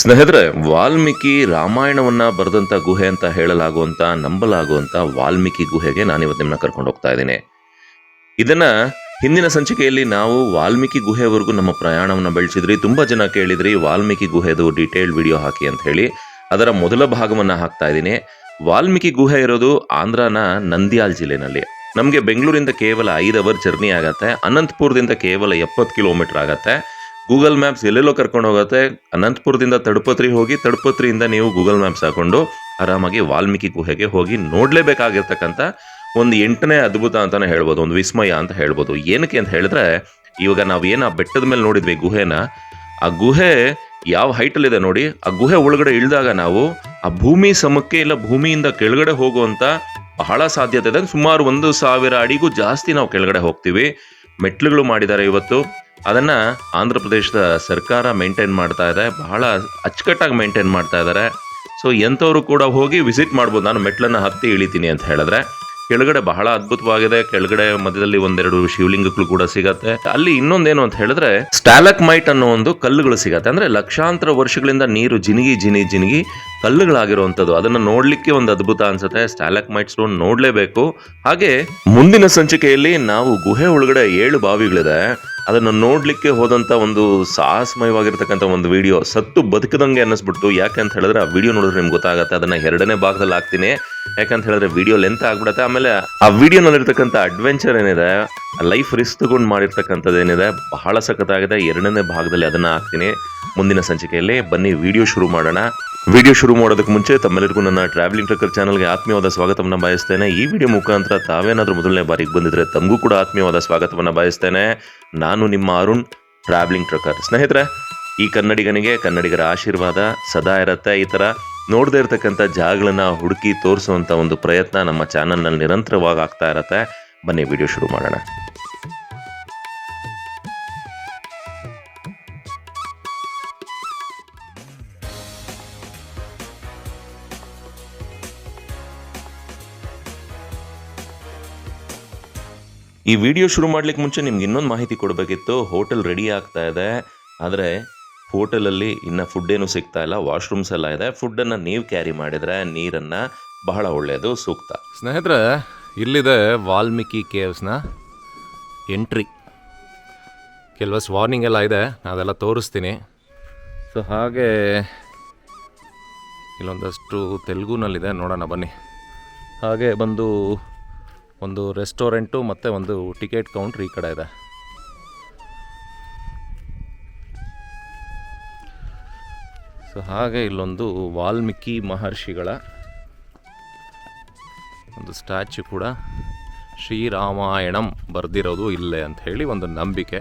ಸ್ನೇಹಿತರೆ, ವಾಲ್ಮೀಕಿ ರಾಮಾಯಣವನ್ನ ಬರೆದಂತ ಗುಹೆ ಅಂತ ಹೇಳಲಾಗುವಂತ, ನಂಬಲಾಗುವಂತ ವಾಲ್ಮೀಕಿ ಗುಹೆಗೆ ನಾನಿವತ್ತು ನಿಮ್ಮನ್ನ ಕರ್ಕೊಂಡು ಹೋಗ್ತಾ ಇದ್ದೀನಿ. ಇದನ್ನ ಹಿಂದಿನ ಸಂಚಿಕೆಯಲ್ಲಿ ನಾವು ವಾಲ್ಮೀಕಿ ಗುಹೆವರೆಗೂ ನಮ್ಮ ಪ್ರಯಾಣವನ್ನು ಬೆಳೆಸಿದ್ರಿ, ತುಂಬಾ ಜನ ಕೇಳಿದ್ರಿ, ವಾಲ್ಮೀಕಿ ಗುಹೆದು ಡೀಟೇಲ್ಡ್ ವಿಡಿಯೋ ಹಾಕಿ ಅಂತ ಹೇಳಿ, ಅದರ ಮೊದಲ ಭಾಗವನ್ನ ಹಾಕ್ತಾ ಇದ್ದೀನಿ. ವಾಲ್ಮೀಕಿ ಗುಹೆ ಇರೋದು ಆಂಧ್ರನ ನಂದ್ಯಾಲ್ ಜಿಲ್ಲೆನಲ್ಲಿ. ನಮಗೆ ಬೆಂಗಳೂರಿಂದ ಕೇವಲ ಐದು ಅವರ್ ಜರ್ನಿ ಆಗತ್ತೆ, ಅನಂತಪುರದಿಂದ ಕೇವಲ ಎಪ್ಪತ್ತು ಕಿಲೋಮೀಟರ್ ಆಗತ್ತೆ. ಗೂಗಲ್ ಮ್ಯಾಪ್ಸ್ ಎಲ್ಲೆಲ್ಲೋ ಕರ್ಕೊಂಡು ಹೋಗುತ್ತೆ. ಅನಂತಪುರದಿಂದ ತಡಪತ್ರಿ ಹೋಗಿ, ತಡಪತ್ರಿಯಿಂದ ನೀವು ಗೂಗಲ್ ಮ್ಯಾಪ್ಸ್ ಹಾಕೊಂಡು ಆರಾಮಾಗಿ ವಾಲ್ಮೀಕಿ ಗುಹೆಗೆ ಹೋಗಿ ನೋಡಲೇಬೇಕಾಗಿರ್ತಕ್ಕಂಥ ಒಂದು ಎಂಟನೇ ಅದ್ಭುತ ಅಂತಾನೆ ಹೇಳ್ಬೋದು, ಒಂದು ವಿಸ್ಮಯ ಅಂತ ಹೇಳ್ಬೋದು. ಏನಕ್ಕೆ ಅಂತ ಹೇಳಿದ್ರೆ, ಇವಾಗ ನಾವು ಏನು ಆ ಬೆಟ್ಟದ ಮೇಲೆ ನೋಡಿದ್ವಿ ಗುಹೆನ, ಆ ಗುಹೆ ಯಾವ ಹೈಟಲ್ಲಿದೆ ನೋಡಿ, ಆ ಗುಹೆ ಒಳಗಡೆ ಇಳಿದಾಗ ನಾವು ಆ ಭೂಮಿ ಸಮಕ್ಕೆ ಇಲ್ಲ ಭೂಮಿಯಿಂದ ಕೆಳಗಡೆ ಹೋಗುವಂಥ ಬಹಳ ಸಾಧ್ಯತೆ ಇದೆ. ಸುಮಾರು ಒಂದು ಸಾವಿರ ಅಡಿಗೂ ಜಾಸ್ತಿ ನಾವು ಕೆಳಗಡೆ ಹೋಗ್ತೀವಿ. ಮೆಟ್ಲುಗಳು ಮಾಡಿದ್ದಾರೆ ಇವತ್ತು. ಅದನ್ನ ಆಂಧ್ರ ಪ್ರದೇಶದ ಸರ್ಕಾರ ಮೇಂಟೈನ್ ಮಾಡ್ತಾ ಇದೆ, ಬಹಳ ಅಚ್ಚುಕಟ್ಟಾಗಿ ಮೇಂಟೈನ್ ಮಾಡ್ತಾ ಇದ್ದಾರೆ ಸೊ ಎಂಥವರು ಕೂಡ ಹೋಗಿ ವಿಸಿಟ್ ಮಾಡ್ಬೋದು. ನಾನು ಮೆಟ್ಲನ್ನು ಹತ್ತಿ ಇಳಿತೀನಿ ಅಂತ ಹೇಳಿದ್ರೆ, ಕೆಳಗಡೆ ಬಹಳ ಅದ್ಭುತವಾಗಿದೆ. ಕೆಳಗಡೆ ಮಧ್ಯದಲ್ಲಿ ಒಂದೆರಡು ಶಿವಲಿಂಗಗಳು ಕೂಡ ಸಿಗತ್ತೆ. ಅಲ್ಲಿ ಇನ್ನೊಂದೇನು ಅಂತ ಹೇಳಿದ್ರೆ, ಸ್ಟಾಲಕ್ ಮೈಟ್ ಅನ್ನೋ ಒಂದು ಕಲ್ಲುಗಳು ಸಿಗತ್ತೆ. ಅಂದ್ರೆ ಲಕ್ಷಾಂತರ ವರ್ಷಗಳಿಂದ ನೀರು ಜಿನಿಗಿ ಜಿನಿ ಜಿನಿಗಿ ಕಲ್ಲುಗಳಾಗಿರುವಂಥದ್ದು. ಅದನ್ನ ನೋಡ್ಲಿಕ್ಕೆ ಒಂದು ಅದ್ಭುತ ಅನ್ಸುತ್ತೆ. ಸ್ಟಾಲಕ್ ಮೈಟ್ ಸ್ಟೋನ್ ನೋಡ್ಲೇಬೇಕು. ಹಾಗೆ ಮುಂದಿನ ಸಂಚಿಕೆಯಲ್ಲಿ ನಾವು ಗುಹೆ ಒಳಗಡೆ ಏಳು ಬಾವಿಗಳಿದೆ. ಅದನ್ನು ನೋಡಲಿಕ್ಕೆ ಹೋದಂಥ ಒಂದು ಸಾಹಸಮಯವಾಗಿರ್ತಕ್ಕಂಥ ಒಂದು ವಿಡಿಯೋ. ಸತ್ತು ಬದುಕದಂಗೆ ಅನ್ನಿಸ್ಬಿಡ್ತು ಯಾಕೆ ಅಂತ ಹೇಳಿದ್ರೆ ಆ ವಿಡಿಯೋ ನೋಡಿದ್ರೆ ನಿಮ್ಗೆ ಗೊತ್ತಾಗತ್ತೆ. ಅದನ್ನು ಎರಡನೇ ಭಾಗದಲ್ಲಿ ಹಾಕ್ತೀನಿ. ಯಾಕಂತ ಹೇಳಿದ್ರೆ ವಿಡಿಯೋ ಲೆಂತ್ ಆಗ್ಬಿಡತ್ತೆ. ಆಮೇಲೆ ಆ ವಿಡಿಯೋನಲ್ಲಿರ್ತಕ್ಕಂಥ ಅಡ್ವೆಂಚರ್ ಏನಿದೆ ಲೈಫ್ ರಿಸ್ಕ್ ತಗೊಂಡು ಮಾಡಿರ್ತಕ್ಕಂಥದ್ದು ಏನಿದೆ, ಬಹಳ ಸಖತ್ತಾಗಿದೆ. ಎರಡನೇ ಭಾಗದಲ್ಲಿ ಅದನ್ನು ಹಾಕ್ತೀನಿ. ಮುಂದಿನ ಸಂಚಿಕೆಯಲ್ಲಿ ಬನ್ನಿ, ವಿಡಿಯೋ ಶುರು ಮಾಡೋಣ. ವಿಡಿಯೋ ಶುರು ಮಾಡೋದಕ್ಕೆ ಮುಂಚೆ ತಮ್ಮೆಲ್ಲರಿಗೂ ನನ್ನ ಟ್ರಾವೆಲಿಂಗ್ ಟ್ರಕ್ಕರ್ ಚಾನಲ್ಗೆ ಆತ್ಮೀಯವಾದ ಸ್ವಾಗತವನ್ನು ಬಯಸ್ತೇನೆ. ಈ ವಿಡಿಯೋ ಮುಖಾಂತರ ತಾವೇನಾದರೂ ಮೊದಲನೇ ಬಾರಿಗೆ ಬಂದಿದ್ರೆ ತಮಗೂ ಕೂಡ ಆತ್ಮೀಯವಾದ ಸ್ವಾಗತವನ್ನು ಬಯಸ್ತೇನೆ. ನಾನು ನಿಮ್ಮ ಅರುಣ್ ಟ್ರಾವೆಲಿಂಗ್ ಟ್ರಕ್ಕರ್ ಸ್ನೇಹಿತರೆ, ಈ ಕನ್ನಡಿಗನಿಗೆ ಕನ್ನಡಿಗರ ಆಶೀರ್ವಾದ ಸದಾ ಇರತ್ತೆ. ಈ ಥರ ನೋಡದೇ ಇರತಕ್ಕಂಥ ಜಾಗಗಳನ್ನು ಹುಡುಕಿ ತೋರಿಸುವಂಥ ಒಂದು ಪ್ರಯತ್ನ ನಮ್ಮ ಚಾನಲ್ನಲ್ಲಿ ನಿರಂತರವಾಗಿ ಆಗ್ತಾ ಇರತ್ತೆ. ಬನ್ನಿ, ವಿಡಿಯೋ ಶುರು ಮಾಡೋಣ. ಈ ವಿಡಿಯೋ ಶುರು ಮಾಡ್ಲಿಕ್ಕೆ ಮುಂಚೆ ನಿಮ್ಗೆ ಇನ್ನೊಂದು ಮಾಹಿತಿ ಕೊಡಬೇಕಿತ್ತು. ಹೋಟೆಲ್ ರೆಡಿ ಆಗ್ತಾ ಇದೆ. ಆದರೆ ಹೋಟೆಲಲ್ಲಿ ಇನ್ನು ಫುಡ್ ಏನು ಸಿಗ್ತಾ ಇಲ್ಲ. ವಾಶ್ರೂಮ್ಸ್ ಎಲ್ಲ ಇದೆ. ಫುಡ್ಡನ್ನು ನೀವು ಕ್ಯಾರಿ ಮಾಡಿದರೆ ನೀರನ್ನು ಬಹಳ ಒಳ್ಳೆಯದು ಸೂಕ್ತ. ಸ್ನೇಹಿತರೆ, ಇಲ್ಲಿದೆ ವಾಲ್ಮೀಕಿ ಕೇವ್ಸ್ನ ಎಂಟ್ರಿ ಕೆಲವಷ್ಟು ವಾರ್ನಿಂಗ್ ಎಲ್ಲ ಇದೆ. ಅದೆಲ್ಲ ತೋರಿಸ್ತೀನಿ. ಸೊ ಹಾಗೆ ಇಲ್ಲೊಂದಷ್ಟು ತೆಲುಗುನಲ್ಲಿದೆ. ನೋಡೋಣ ಬನ್ನಿ. ಹಾಗೆ ಬಂದು ಒಂದು ರೆಸ್ಟೋರೆಂಟು ಮತ್ತು ಒಂದು ಟಿಕೆಟ್ ಕೌಂಟ್ರ್ ಈ ಕಡೆ ಇದೆ. ಸೊ ಹಾಗೆ ಇಲ್ಲೊಂದು ವಾಲ್ಮೀಕಿ ಮಹರ್ಷಿಗಳ ಒಂದು ಸ್ಟ್ಯಾಚ್ಯು ಕೂಡ ಶ್ರೀರಾಮಾಯಣಂ ಬರೆದಿರೋದು ಇಲ್ಲೇ ಅಂತ ಹೇಳಿ ಒಂದು ನಂಬಿಕೆ.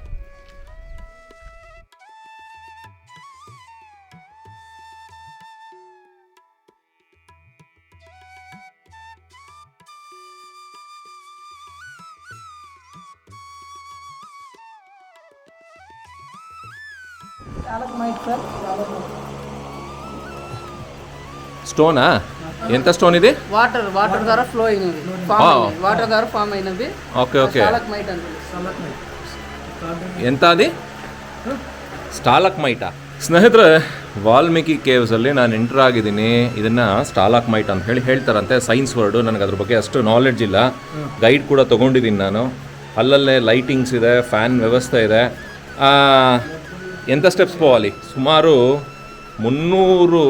స్టోనా ఎంత స్టోన్ ఇది వాటర్ వాటర్ ద్వారా ఫ్లో అయినవి ఫామ్ అయినవి వాటర్ ద్వారా ఫామ్ అయినవి ఓకే ఓకే స్టాలక్ మైట్ అండి ಎಂತ ಅದಿ ಸ್ಟಾಲಕ್ ಮೈಟಾ ಸ್ನೇಹಿತರೆ ವಾಲ್ಮೀಕಿ ಕೇವ್ಸಲ್ಲಿ ನಾನು ಎಂಟರ್ ಆಗಿದ್ದೀನಿ ಇದನ್ನು ಸ್ಟಾಲಕ್ ಮೈಟ್ ಅಂತ ಹೇಳಿ ಹೇಳ್ತಾರಂತೆ ಸೈನ್ಸ್ ವರ್ಡು ನನಗೆ ಅದ್ರ ಬಗ್ಗೆ ಅಷ್ಟು ನಾಲೆಡ್ಜ್ ಇಲ್ಲ ಗೈಡ್ ಕೂಡ ತೊಗೊಂಡಿದ್ದೀನಿ ನಾನು ಅಲ್ಲಲ್ಲೇ ಲೈಟಿಂಗ್ಸ್ ಇದೆ ಫ್ಯಾನ್ ವ್ಯವಸ್ಥೆ ಇದೆ ಆ, ಎಂಥ ಸ್ಟೆಪ್ಸ್ పోవాలి ಸುಮಾರು ಮುನ್ನೂರು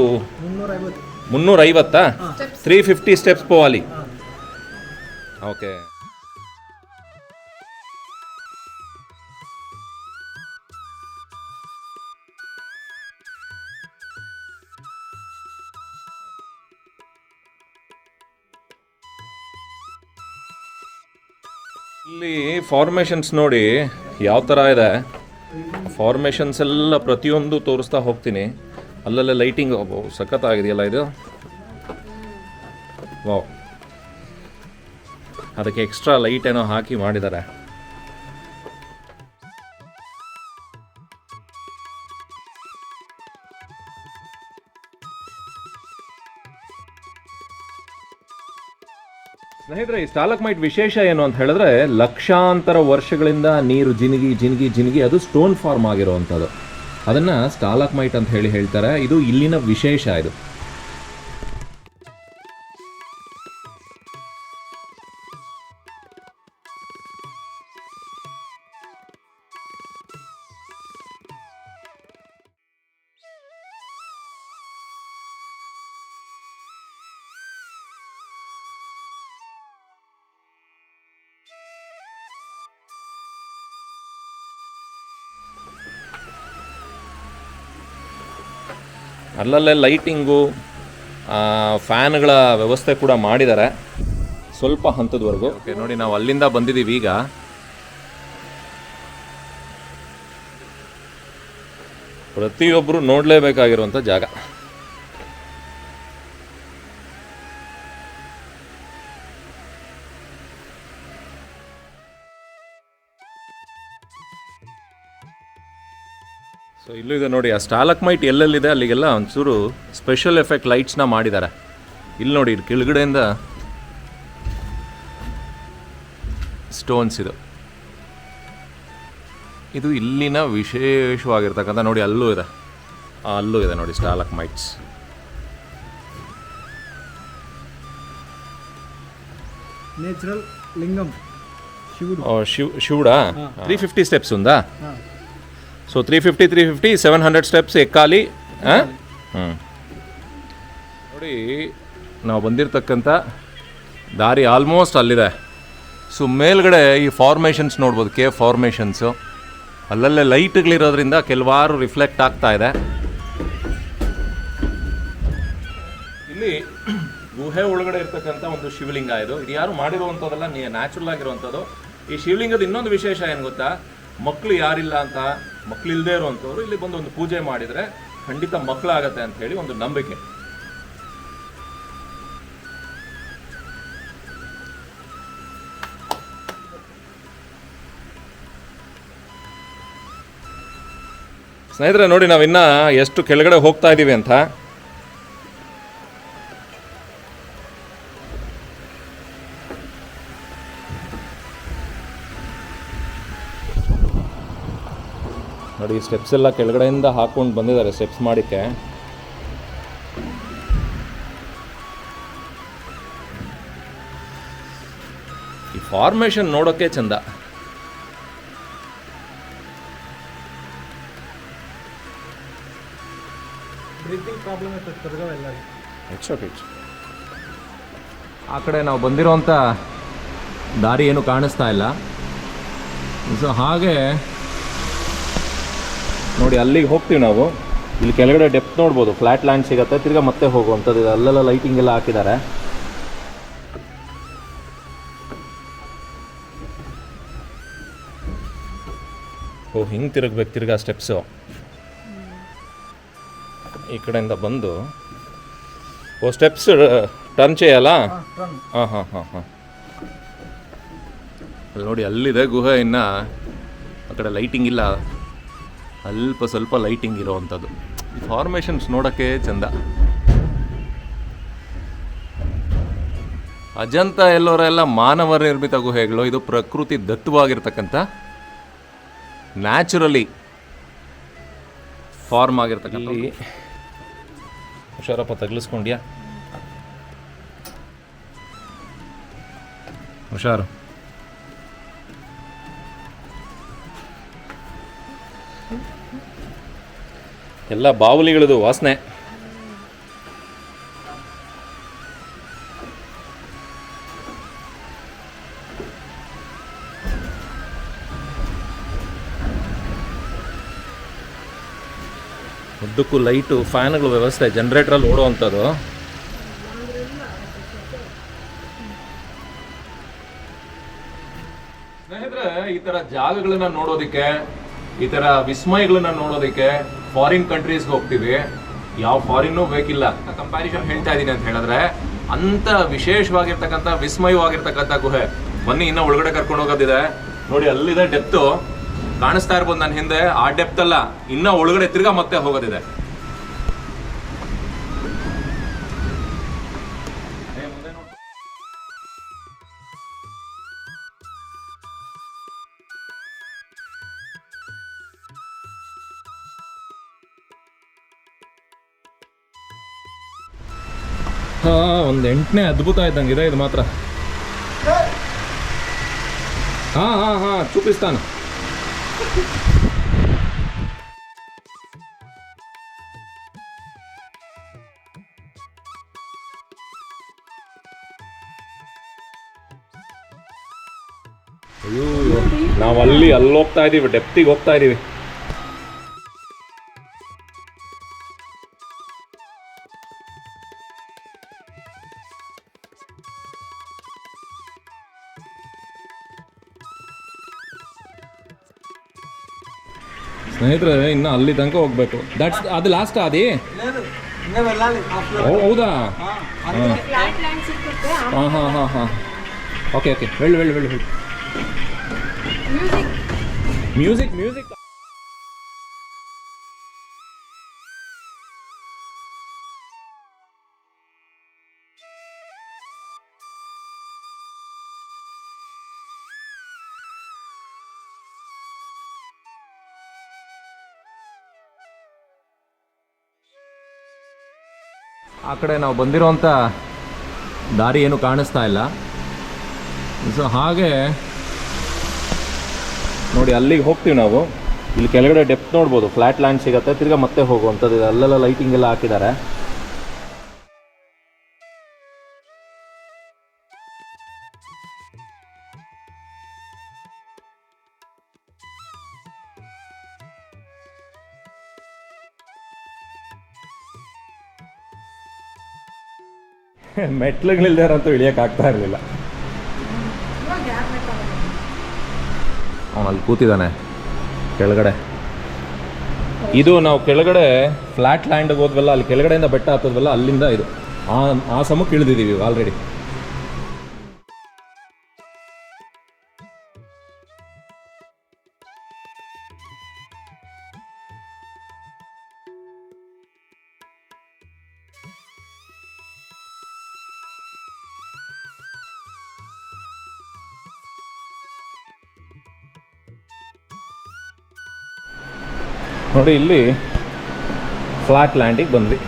ಮುನ್ನೂರೈವತ್ತಾ ತ್ರೀ ಫಿಫ್ಟಿ ಸ್ಟೆಪ್ಸ್ పోవాలి ಓಕೆ ಇಲ್ಲಿ ಫಾರ್ಮೇಷನ್ಸ್ ನೋಡಿ ಯಾವ ಥರ ಇದೆ ಫಾರ್ಮೇಷನ್ಸ್ ಎಲ್ಲ ಪ್ರತಿಯೊಂದು ತೋರಿಸ್ತಾ ಹೋಗ್ತೀನಿ. ಅಲ್ಲಲ್ಲೇ ಲೈಟಿಂಗ್ ಸಖತ್ತಾಗಿದೆಯಲ್ಲ ಇದು? ವಾವ್ ಅದಕ್ಕೆ ಎಕ್ಸ್ಟ್ರಾ ಲೈಟ್ ಏನೋ ಹಾಕಿ ಮಾಡಿದ್ದಾರೆ. ಸ್ನೇಹಿತರೆ, ಈ ಸ್ಟಾಲಕ್ಮೈಟ್ ವಿಶೇಷ ಏನು ಅಂತ ಹೇಳಿದ್ರೆ, ಲಕ್ಷಾಂತರ ವರ್ಷಗಳಿಂದ ನೀರು ಜಿನಗಿ ಜಿನಗಿ ಜಿನಗಿ, ಅದು ಸ್ಟೋನ್ ಫಾರ್ಮ್ ಆಗಿರುವಂಥದ್ದು. ಅದನ್ನು ಸ್ಟಾಲಕ್ಮೈಟ್ ಅಂತ ಹೇಳಿ ಹೇಳ್ತಾರೆ. ಇದು ಇಲ್ಲಿನ ವಿಶೇಷ ಇದು. ಅಲ್ಲಲ್ಲೇ ಲೈಟಿಂಗು ಫ್ಯಾನ್ಗಳ ವ್ಯವಸ್ಥೆ ಕೂಡ ಮಾಡಿದ್ದಾರೆ. ಸ್ವಲ್ಪ ಹಂತದವರೆಗೂ. ಓಕೆ ನೋಡಿ ನಾವು ಅಲ್ಲಿಂದ ಬಂದಿದ್ದೀವಿ ಈಗ. ಪ್ರತಿಯೊಬ್ಬರು ನೋಡಲೇಬೇಕಾಗಿರುವಂಥ ಜಾಗ. ಸೊ ಇಲ್ಲೂ ಇದೆ ನೋಡಿ ಆ ಸ್ಟಾಲಕ್ ಮೈಟ್ ಎಲ್ಲೆಲ್ಲಿದೆ ಅಲ್ಲಿಗೆಲ್ಲ ಒಂಚೂರು ಸ್ಪೆಷಲ್ ಎಫೆಕ್ಟ್ ಲೈಟ್ಸ್ನ ಮಾಡಿದ್ದಾರೆ. ಇಲ್ಲಿ ನೋಡಿ ಕೆಳಗಡೆಯಿಂದ ಸ್ಟೋನ್ಸ್ ಇದು. ಇದು ಇಲ್ಲಿನ ವಿಶೇಷವಾಗಿರ್ತಕ್ಕಂಥ ನೋಡಿ ಅಲ್ಲೂ ಇದೆ. ಅಲ್ಲೂ ಇದೆ ನೋಡಿ stalagmites. Natural lingam Shiva ಶಿವಡಾ? ತ್ರೀ ಫಿಫ್ಟಿ ಸ್ಟೆಪ್ಸ್ ಒಂದಾ so three fifty three fifty seven hundred steps ಎಕ್ಕಾಲಿ ಹ್ಞೂ ನೋಡಿ ನಾವು ಬಂದಿರತಕ್ಕಂಥ ದಾರಿ ಆಲ್ಮೋಸ್ಟ್ ಅಲ್ಲಿದೆ. ಸೊ ಮೇಲ್ಗಡೆ ಈ ಫಾರ್ಮೇಷನ್ಸ್ ನೋಡ್ಬೋದು ಕೆ ಫಾರ್ಮೇಷನ್ಸು ಅಲ್ಲಲ್ಲೇ ಲೈಟ್ಗಳಿರೋದ್ರಿಂದ ಕೆಲವಾರು ರಿಫ್ಲೆಕ್ಟ್ ಆಗ್ತಾ ಇದೆ. ಇಲ್ಲಿ ಗುಹೆ ಒಳಗಡೆ ಇರ್ತಕ್ಕಂಥ ಒಂದು ಶಿವಲಿಂಗ ಇದು. ಇದು ಯಾರು ಮಾಡಿರುವಂಥದ್ದಲ್ಲ ನ್ಯಾಚುರಲ್ ಆಗಿರುವಂಥದ್ದು. ಈ ಶಿವಲಿಂಗದ ಇನ್ನೊಂದು ವಿಶೇಷ ಏನು ಗೊತ್ತಾ? ಮಕ್ಕಳು ಯಾರಿಲ್ಲ ಅಂತ ಮಕ್ಕಳು ಇಲ್ಲದೆ ಇರುವಂಥವ್ರು ಇಲ್ಲಿ ಬಂದು ಒಂದು ಪೂಜೆ ಮಾಡಿದರೆ ಖಂಡಿತ ಮಕ್ಕಳಾಗತ್ತೆ ಅಂತ ಹೇಳಿ ಒಂದು ನಂಬಿಕೆ. ಸ್ನೇಹಿತರೆ, ನೋಡಿ ನಾವಿನ್ನ ಎಷ್ಟು ಕೆಳಗಡೆ ಹೋಗ್ತಾ ಇದ್ದೀವಿ ಅಂತ. ನೋಡಿ ಸ್ಟೆಪ್ಸ್ ಎಲ್ಲ ಕೆಳಗಡೆಯಿಂದ ಹಾಕ್ಕೊಂಡು ಬಂದಿದ್ದಾರೆ ಸ್ಟೆಪ್ಸ್ ಮಾಡಿಕ್ಕೆ. ಈ ಫಾರ್ಮೇಷನ್ ನೋಡೋಕೆ ಚಂದ. ಆ ಕಡೆ ನಾವು ಬಂದಿರೋಂಥ ದಾರಿ ಏನು ಕಾಣಿಸ್ತಾ ಇಲ್ಲ. ಸೊ ಹಾಗೆ ನೋಡಿ ಅಲ್ಲಿಗೆ ಹೋಗ್ತೀವಿ ನಾವು. ಇಲ್ಲಿ ಕೆಳಗಡೆ ಡೆಪ್ತ್ ನೋಡ್ಬೋದು. ಫ್ಲಾಟ್ ಲ್ಯಾಂಡ್ ಸಿಗುತ್ತೆ. ತಿರ್ಗಾ ಮತ್ತೆ ಹೋಗುವಂಥದ್ದು ಇದೆ. ಅಲ್ಲೆಲ್ಲ ಲೈಟಿಂಗ್ ಎಲ್ಲ ಹಾಕಿದ್ದಾರೆ. ಓ ಹಿಂಗೆ ತಿರುಗ್ಬೇಕು ತಿರ್ಗಾ ಸ್ಟೆಪ್ಸು ಈ ಕಡೆಯಿಂದ ಬಂದು. ಓ ಸ್ಟೆಪ್ಸ್ ಟರ್ನ್ ಚೇಯಲ್ಲ ಹಾಂ ಹಾಂ ಹಾಂ ಹಾಂ ಅಲ್ಲಿ ನೋಡಿ ಅಲ್ಲಿದೆ ಗುಹೆ ಇನ್ನು. ಆ ಕಡೆ ಲೈಟಿಂಗ್ ಇಲ್ಲ. ಅಲ್ಪ ಸ್ವಲ್ಪ ಲೈಟಿಂಗ್ ಇರೋವಂಥದ್ದು. ಫಾರ್ಮೇಷನ್ಸ್ ನೋಡೋಕ್ಕೆ ಚಂದ. ಅಜಂತ ಎಲ್ಲೋರೆಲ್ಲ ಮಾನವ ನಿರ್ಮಿತ ಗುಹೆಗಳು ಇದು ಪ್ರಕೃತಿ ದತ್ತವಾಗಿರ್ತಕ್ಕಂಥ ನ್ಯಾಚುರಲಿ ಫಾರ್ಮ್ ಆಗಿರ್ತಕ್ಕಂಥ ಹುಷಾರಪ್ಪ ತಗಲಿಸ್ಕೊಂಡ್ಯಾ? ಹುಷಾರು. ಎಲ್ಲ ಬಾವುಲಿಗಳದು ವಾಸನೆ. ಉದ್ದಕ್ಕೂ ಲೈಟು ಫ್ಯಾನ್ಗಳ ವ್ಯವಸ್ಥೆ ಜನ್ರೇಟ್ರಲ್ಲಿ ಓಡುವಂಥದ್ದು. ಸ್ನೇಹಿತರೆ ಈ ತರ ಜಾಗಗಳನ್ನ ನೋಡೋದಕ್ಕೆ ಈ ತರ ವಿಸ್ಮಯಗಳನ್ನ ನೋಡೋದಕ್ಕೆ ಫಾರಿನ್ ಕಂಟ್ರೀಸ್ಗೆ ಹೋಗ್ತೀವಿ. ಯಾವ ಫಾರಿನ್ನೂ ಬೇಕಿಲ್ಲ. ಕಂಪ್ಯಾರಿಸನ್ ಹೇಳ್ತಾ ಇದ್ದೀನಿ ಅಂತ ಹೇಳಿದ್ರೆ ಅಂತ ವಿಶೇಷವಾಗಿರ್ತಕ್ಕಂಥ ವಿಸ್ಮಯವಾಗಿರ್ತಕ್ಕಂಥ ಗುಹೆ, ಬನ್ನಿ ಇನ್ನ ಒಳಗಡೆ ಕರ್ಕೊಂಡು ಹೋಗೋದಿದೆ. ನೋಡಿ, ಅಲ್ಲಿದೆ ಡೆಪ್ತು ಕಾಣಿಸ್ತಾ ಇರ್ಬೋದು ನನ್ನ ಹಿಂದೆ. ಆ ಡೆಪ್ತ್ ಅಲ್ಲ, ಇನ್ನ ಒಳಗಡೆ ತಿರ್ಗಾ ಮತ್ತೆ ಹೋಗೋದಿದೆ. ಒಂದು ಎಂಟನೇ ಅದ್ಭುತ ಇದ್ದಂಗಿದೆ ಇದು ಮಾತ್ರ. ಹಾ ಹಾ, ಹಾಂ, ಚೂಪಿಸ್ತಾನ. ನಾವು ಅಲ್ಲಿ ಅಲ್ಲಿ ಹೋಗ್ತಾ ಇದೀವಿ ಡೆಪ್ತಿಗೆ ಹೋಗ್ತಾ ಇದ್ದೀವಿ ಸ್ನೇಹಿತರೆ ಇನ್ನು ಅಲ್ಲಿ ತನಕ ಹೋಗ್ಬೇಕು. ದಟ್ಸ್ ಅದು ಲಾಸ್ಟ್ ಅದೇ ಹೌದಾ? ಹಾಂ. ಹಾಂ. ಹಾಂ ಹಾಂ ಓಕೆ ಓಕೆ ವೆಳ್ಳು ವೆಳ್ಳು ವೆಳ್ಳು ವೆಳ್ಳು ಮ್ಯೂಸಿಕ್ ಮ್ಯೂಸಿಕ್ ಆ ಕಡೆ ನಾವು ಬಂದಿರೋಂಥ ದಾರಿ ಏನು ಕಾಣಿಸ್ತಾ ಇಲ್ಲ. ಸೊ ಹಾಗೆ ನೋಡಿ, ಅಲ್ಲಿಗೆ ಹೋಗ್ತೀವಿ ನಾವು. ಇಲ್ಲಿ ಕೆಳಗಡೆ ಡೆಪ್ತ್ ನೋಡ್ಬೋದು. ಫ್ಲಾಟ್ ಲ್ಯಾಂಡ್ ಸಿಗುತ್ತೆ, ತಿರ್ಗಾ ಮತ್ತೆ ಹೋಗುವಂಥದ್ದು ಅಲ್ಲೆಲ್ಲ ಲೈಟಿಂಗ್ ಎಲ್ಲ ಹಾಕಿದ್ದಾರೆ. ಮೆಟ್ಲುಗಳಿಲ್ದಾರಂತೂ ಆಗ್ತಾ ಇರಲಿಲ್ಲ. ಅವನು ಅಲ್ಲಿ ಕೂತಿದ್ದಾನೆ, ಕೆಳಗಡೆ. ಇದು ನಾವು ಕೆಳಗಡೆ ಫ್ಲಾಟ್ ಲ್ಯಾಂಡ್ಗೆ ಹೋದ್ವಲ್ಲ, ಅಲ್ಲಿ ಕೆಳಗಡೆಯಿಂದ ಬೆಟ್ಟ ಹತ್ತದ್ವಲ್ಲ, ಅಲ್ಲಿಂದ ಇದು. ಆ ಆ ಸಮಕ್ಕೆ ಇಳಿದಿದ್ದೀವಿ ಆಲ್ರೆಡಿ ನೋಡಿ, ಇಲ್ಲಿ ಫ್ಲಾಟ್ ಲ್ಯಾಂಡಿಗೆ ಬಂದ್ವಿ.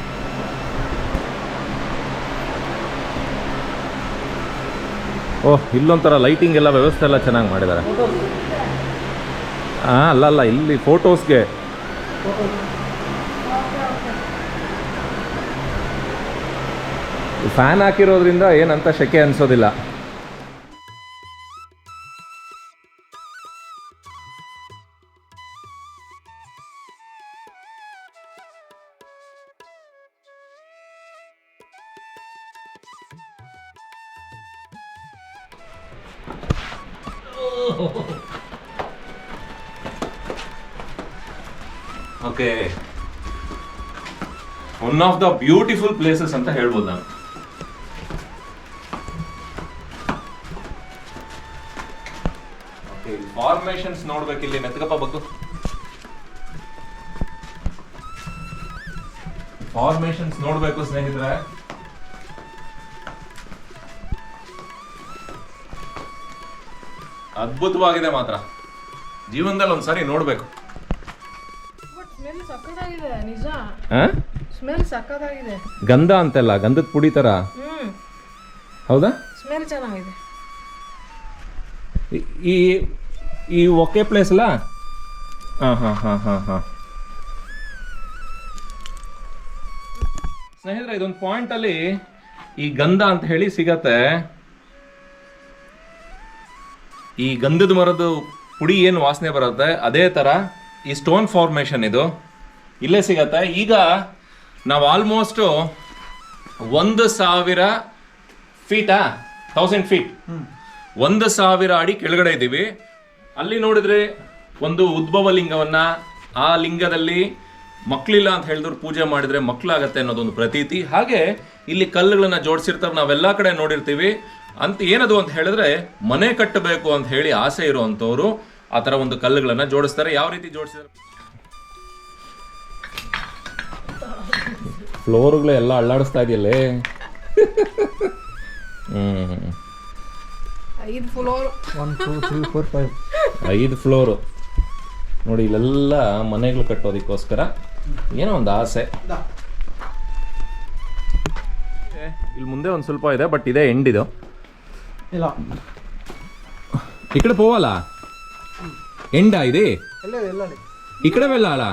ಓಹ್, ಇಲ್ಲೊಂಥರ ಲೈಟಿಂಗ್ ಎಲ್ಲ ವ್ಯವಸ್ಥೆ ಎಲ್ಲ ಚೆನ್ನಾಗಿ ಮಾಡಿದ್ದಾರೆ ಹಾಂ ಅಲ್ಲ ಅಲ್ಲ, ಇಲ್ಲಿ ಫೋಟೋಸ್ಗೆ ಫ್ಯಾನ್ ಹಾಕಿರೋದ್ರಿಂದ ಏನಂತ ಶೆಕೆ ಅನ್ಸೋದಿಲ್ಲ. Okay one of the beautiful places ಅಂತ ಹೇಳ್ಬೋದು ನಾನು. ಫಾರ್ಮೇಶನ್ಸ್ ನೋಡ್ಬೇಕು ಇಲ್ಲಿ ಮೆತ್ಕಪ್ಪ ಬಗ್ಗು. ಫಾರ್ಮೇಶನ್ಸ್ ನೋಡ್ಬೇಕು ಸ್ನೇಹಿತರೆ. ಅದ್ಭುತವಾಗಿದೆ ಮಾತ್ರ. ಜೀವನದಲ್ಲಿ ಒಂದ್ಸರಿ ನೋಡ್ಬೇಕು. ಸ್ಮೆಲ್ ಸಕ್ಕತ್ತಾಗಿದೆ ಗಂಧ ಅಂತೆಲ್ಲ ಗಂಧದ ಪುಡಿ ತರ? ಹೌದಾ? ಸ್ಮೆಲ್ ಚೆನ್ನಾಗಿದೆ. ಈ- ಈ ಒಕೆ ಪ್ಲೇಸ್ ಅಲ್ಲ? ಹಾಂ ಹಾಂ ಹಾಂ ಹಾಂ ಹಾಂ. ಸ್ನೇಹಿತರೆ ಇದೊಂದು ಪಾಯಿಂಟ್ ಅಲ್ಲಿ ಈ ಗಂಧ ಅಂತ ಹೇಳಿ ಸಿಗತ್ತೆ. ಈ ಗಂಧದ ಮರದ ಪುಡಿ ಏನು ವಾಸನೆ ಬರುತ್ತೆ? ಅದೇ ಥರ ಈ ಸ್ಟೋನ್ ಫಾರ್ಮೇಶನ್ ಇದು. ಇಲ್ಲೇ ಸಿಗತ್ತೆ. ಈಗ ನಾವು ಆಲ್ಮೋಸ್ಟ್ ಒಂದು ಸಾವಿರ ಫೀಟಾ ತೌಸಂಡ್ ಫೀಟ್ ಒಂದು ಸಾವಿರ ಅಡಿ ಕೆಳಗಡೆ ಇದ್ದೀವಿ. ಅಲ್ಲಿ ನೋಡಿದ್ರೆ ಒಂದು ಉದ್ಭವ ಲಿಂಗವನ್ನ ಆ ಲಿಂಗದಲ್ಲಿ ಮಕ್ಕಳಿಲ್ಲ ಅಂತ ಹೇಳಿದ್ರು ಪೂಜೆ ಮಾಡಿದ್ರೆ ಮಕ್ಕಳಾಗತ್ತೆ ಅನ್ನೋದೊಂದು ಪ್ರತೀತಿ. ಹಾಗೆ ಇಲ್ಲಿ ಕಲ್ಲುಗಳನ್ನ ಜೋಡಿಸಿರ್ತಾರೆ ನಾವೆಲ್ಲ ಕಡೆ ನೋಡಿರ್ತೀವಿ. ಅಂತ ಏನದು ಅಂತ ಹೇಳಿದ್ರೆ ಮನೆ ಕಟ್ಟಬೇಕು ಅಂತ ಹೇಳಿ ಆಸೆ ಇರುವಂಥವ್ರು ಆ ಥರ ಒಂದು ಕಲ್ಲುಗಳನ್ನ ಜೋಡಿಸ್ತಾರೆ. ಯಾವ ರೀತಿ ಜೋಡಿಸಿದ್ರೆ? ಫ್ಲೋರ್ಗಳು ಎಲ್ಲ ಅಳ್ಳಾಡಿಸ್ತಾ ಇದೆಯಲ್ಲ? ಐದು floor. One two three four five ಐದು ಫ್ಲೋರು. ನೋಡಿ ಇಲ್ಲೆಲ್ಲ ಮನೆಗಳು ಕಟ್ಟೋದಕ್ಕೋಸ್ಕರ ಏನೋ ಒಂದು ಆಸೆ. ಇಲ್ಲಿ ಮುಂದೆ ಒಂದು ಸ್ವಲ್ಪ ಇದೆ ಬಟ್ ಇದೇ ಎಂಡ್ ಇದು. ಇಲ್ಲ ఇక్కడ పోవాలా ఎండా ఇది వెళ్ళేది వెళ్ళాలి ఇక్కడ వెళ్ళాలా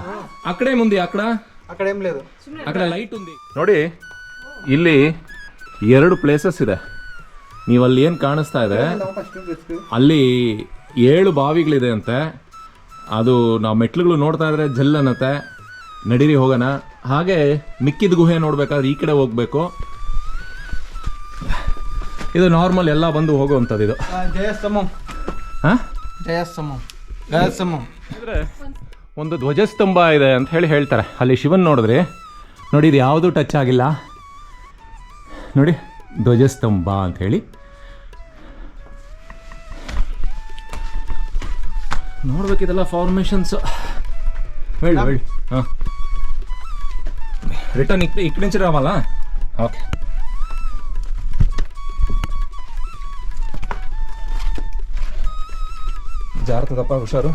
అక్కడే ఉంది అక్కడ అక్కడ ఏం లేదు అక్కడ ಲೈಟ್ ఉంది ನೋಡಿ ಇಲ್ಲಿ ಎರಡು ಪ್ಲೇಸಸ್ ಇದೆ ನೀವು ಅಲ್ಲಿ ಏನು ಕಾಣಿಸ್ತಾ ಇದೆ ಫಸ್ಟ್ ರಿಸ್ಕ್ ಅಲ್ಲಿ ಏಳು ಬಾವಿಗಳಿದೆ ಅಂತೆ ಅದು ನಾವು ಮೆಟ್ಲುಗಳು ನೋಡ್ತಾ ಇದ್ರೆ ಜಲ್ ಅನ್ನತ್ತೆ ನಡೀರಿ ಹೋಗೋಣ ಹಾಗೆ ಮಿಕ್ಕಿದ ಗುಹೆ ನೋಡ್ಬೇಕಾದ್ರೆ ಈ ಕಡೆ ಹೋಗ್ಬೇಕು ಇದು ನಾರ್ಮಲ್ ಎಲ್ಲ ಬಂದು ಹೋಗುವಂಥದ್ದು ಇದು. ಅಂದರೆ ಒಂದು ಧ್ವಜಸ್ತಂಭ ಇದೆ ಅಂತ ಹೇಳಿ ಹೇಳ್ತಾರೆ. ಅಲ್ಲಿ ಶಿವನ್ ನೋಡಿದ್ರಿ? ನೋಡಿ ಇದು ಯಾವುದು ಟಚ್ ಆಗಿಲ್ಲ. ನೋಡಿ ಧ್ವಜಸ್ತಂಭ ಅಂತ ಹೇಳಿ. ನೋಡ್ಬೇಕಿದೆಲ್ಲ ಫಾರ್ಮೇಷನ್ಸ್ ಹೇಳಿ ಹೇಳಿ. ಹಾಂ. ರಿಟರ್ನ್ ಇಕ್ ಇಕ್ ಓಕೆ ಜಾರತದಪ್ಪ ಹುಷಾರು.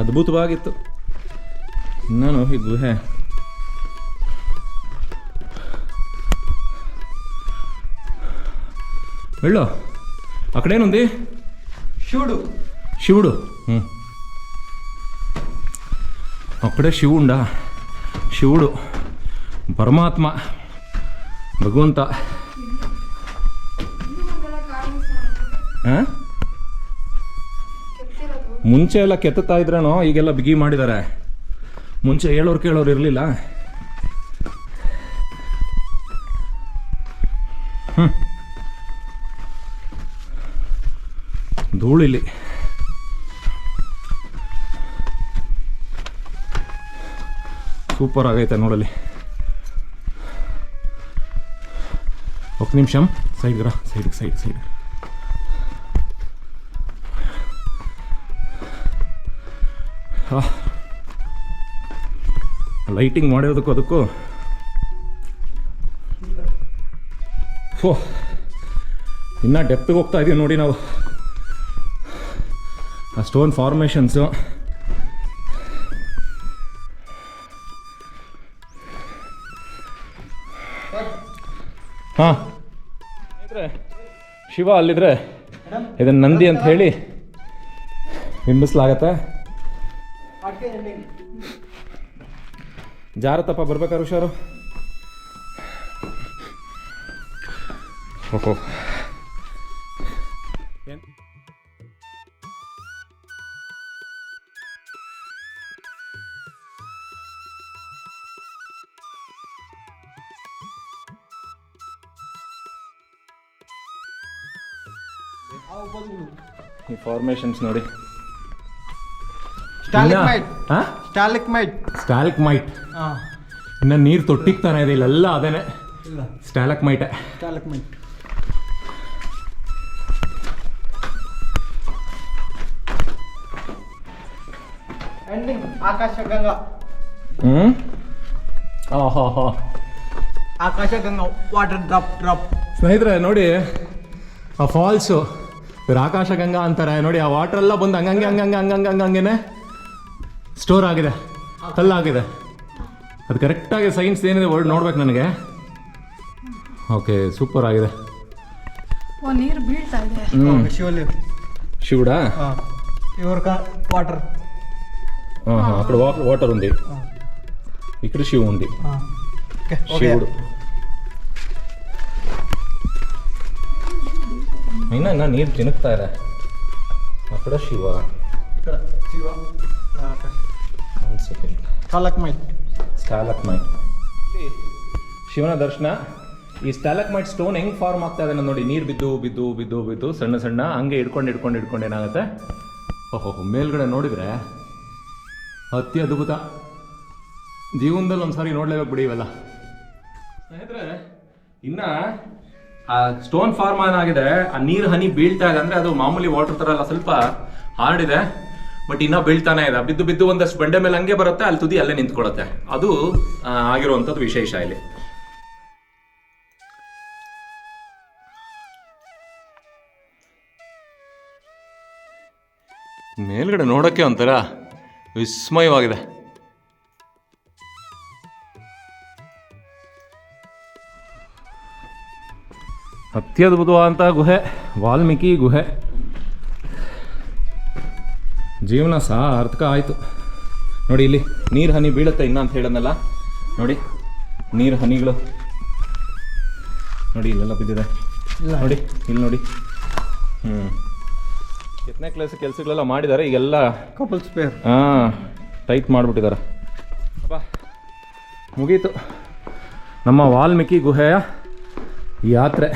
ಅದ್ಭುತವಾಗಿತ್ತು. ನಾನು ಈ ಗುಹೆ ಹೇಳೋ. ಆ ಕಡೆನೊಂದು ಶಿವಡು. ಶಿವಡು. ಹ್ಞೂ అక్కడే శివుండా శివుడు పరమాత్మ ಭಗವಂತ ಆ? ಮುಂಚೆ ಎಲ್ಲ ಕೆತ್ತುತ್ತಾ ಇದ್ರೇನೋ ಈಗೆಲ್ಲ ಬಿಗಿ ಮಾಡಿದ್ದಾರೆ ಮುಂಚೆ ಹೇಳೋರು ಕೇಳೋರು ಇರಲಿಲ್ಲ ಧೂಳಿಲ್ಲಿ ಸೂಪರ್ ಆಗೈತೆ ನೋಡಲಿ ఒక నిమిషం సైడ్ రా సైడ్ సైడ్ సైడ్ ಲೈಟಿಂಗ್ ಮಾಡಿರೋದಕ್ಕೂ ಅದಕ್ಕೂ ಓ ಇನ್ನೂ ಡೆಪ್ತ್ಗೆ ಹೋಗ್ತಾ ಇದೀವಿ ನೋಡಿ ನಾವು ಆ ಸ್ಟೋನ್ ಫಾರ್ಮೇಷನ್ಸು ಹಾಂ. ಶಿವ ಅಲ್ಲಿದ್ರೆ ಇದನ್ನ ನಂದಿ ಅಂತ ಹೇಳಿ ಬಿಂಬಿಸ್ಲಾಗತ್ತೆ. ಜಾರತಪ್ಪ ಬರ್ಬೇಕಾರು ಹುಷಾರು ಓಹೋ. ಫಾರ್ಮೇಷನ್ಸ್ ನೋಡಿ. ಸ್ಟಾಲಿಕ್ಮೈಟ್ ಮೈಟ್ ಸ್ಟಾಲಿಕ್ಮೈಟ್ ಸ್ಟಾಲಿಕ್ ಮೈಟ್ ಹಾ ಇನ್ನು ನೀರು ತೊಟ್ಟಿಗ್ತಾನೆ ಇದೆ ಇಲ್ಲೆಲ್ಲ ಅದೇನೆ. ಇಲ್ಲ. Stalagmite stalagmite ending Akasha Ganga ಹ್ಞೂ ಓಹೋ ಹಾಂ ಹಾಂ Akasha Ganga water drop drop ಸ್ನೇಹಿತರೆ ನೋಡಿ ಆ ಫಾಲ್ಸು ಆಕಾಶ ಗಂಗಾ ಅಂತಾರೆ. ನೋಡಿ ಆ ವಾಟರ್ ಎಲ್ಲ ಬಂದು ಹಂಗಂಗೆ ಹಂಗಂಗೆ ಹಂಗಂಗೆ ಹಂಗಂಗೆ ಸ್ಟೋರ್ ಆಗಿದೆ. ಕಲ್ಲಾಗಿದೆ ಅದು ಕರೆಕ್ಟಾಗಿ ಸೈನ್ಸ್ ಏನಿದೆ ವರ್ಡ್ ನೋಡ್ಬೇಕು ನನಗೆ. ಓಕೆ ಸೂಪರ್ ಆಗಿದೆ. ನೀರು ಹಾಂ ಇದೆ. ಹ್ಞೂ ಶಿವಲ್ಲಿ. శివుడా ఎవరిక వాటర్ ಶಿವಡು. ఉంది ಇನ್ನ ಇನ್ನ ನೀರು ತಿನ್ನುತ್ತಾ ಇದೆ ಆ ಕಡೆ ಶಿವ. ಶಿವ ಶಿವನ ದರ್ಶನ. ಈ ಸ್ಟಾಲಕ್ಮೈಟ್ ಸ್ಟೋನ್ ಹೆಂಗ್ ಫಾರ್ಮ್ ಆಗ್ತಾ ಇದೆ ನೋಡಿ ನೀರು ಬಿದ್ದು ಬಿದ್ದು ಬಿದ್ದು ಬಿದ್ದು ಸಣ್ಣ ಸಣ್ಣ ಹಂಗೆ ಇಡ್ಕೊಂಡು ಇಡ್ಕೊಂಡು ಇಡ್ಕೊಂಡು ಏನಾಗುತ್ತೆ? ಓಹೋ ಮೇಲ್ಗಡೆ ನೋಡಿದ್ರೆ ಅತಿ ಅದ್ಭುತ. ಜೀವನದಲ್ಲಿ ಒಂದ್ಸಾರಿ ನೋಡ್ಲೇಬೇಕು ಬಿಡಿ ಇವೆಲ್ಲ. ಸ್ನೇಹಿತರೆ ಇನ್ನು ಆ ಸ್ಟೋನ್ ಫಾರ್ಮ್ ಆಗಿದೆ. ಆ ನೀರು ಹನಿ ಬೀಳ್ತಾ ಇದೆ ಅಂದ್ರೆ ಅದು ಮಾಮೂಲಿ ವಾಟರ್ ತರ ಅಲ್ಲ, ಸ್ವಲ್ಪ ಹಾರ್ಡ್ ಇದೆ ಬಟ್ ಇನ್ನೂ ಬೀಳ್ತಾನೆ ಇದೆ. ಬಿದ್ದು ಬಿದ್ದು ಒಂದಷ್ಟು ಬಂಡೆ ಮೇಲೆ ಹಂಗೆ ಬರುತ್ತೆ, ಅಲ್ಲಿ ತುದಿ ಅಲ್ಲೇ ನಿಂತ್ಕೊಳತ್ತೆ. ಅದು ಆಗಿರುವಂಥದ್ದು ವಿಶೇಷ ಇಲ್ಲಿ. ಮೇಲ್ಗಡೆ ನೋಡೋಕ್ಕೆ ಒಂಥರ ವಿಸ್ಮಯವಾಗಿದೆ. ಅತ್ಯದ್ಭುತವಾದಂಥ ಗುಹೆ ವಾಲ್ಮೀಕಿ ಗುಹೆ. ಜೀವನ ಸಾರ್ಥಕ ಆಯಿತು. ನೋಡಿ ಇಲ್ಲಿ ನೀರು ಹನಿ ಬೀಳುತ್ತೆ ಇನ್ನ ಅಂತ ಹೇಳೋದಲ್ಲ ನೋಡಿ ನೀರು ಹನಿಗಳು ನೋಡಿ ಇಲ್ಲೆಲ್ಲ ಬಿದ್ದಿದೆ. ನೋಡಿ ಇಲ್ಲಿ ನೋಡಿ. ಹ್ಞೂ ಎತ್ತನೇ ಕ್ಲಾಸ್ ಕೆಲಸಗಳೆಲ್ಲ ಮಾಡಿದ್ದಾರೆ ಈಗೆಲ್ಲ ಕಪಲ್ ಸ್ಪೇರ್ ಹಾಂ ಟೈಟ್ ಮಾಡಿಬಿಟ್ಟಿದ್ದಾರೆ ಅಪ್ಪ ಮುಗೀತು. ನಮ್ಮ ವಾಲ್ಮೀಕಿ ಗುಹೆಯ ಯಾತ್ರೆ.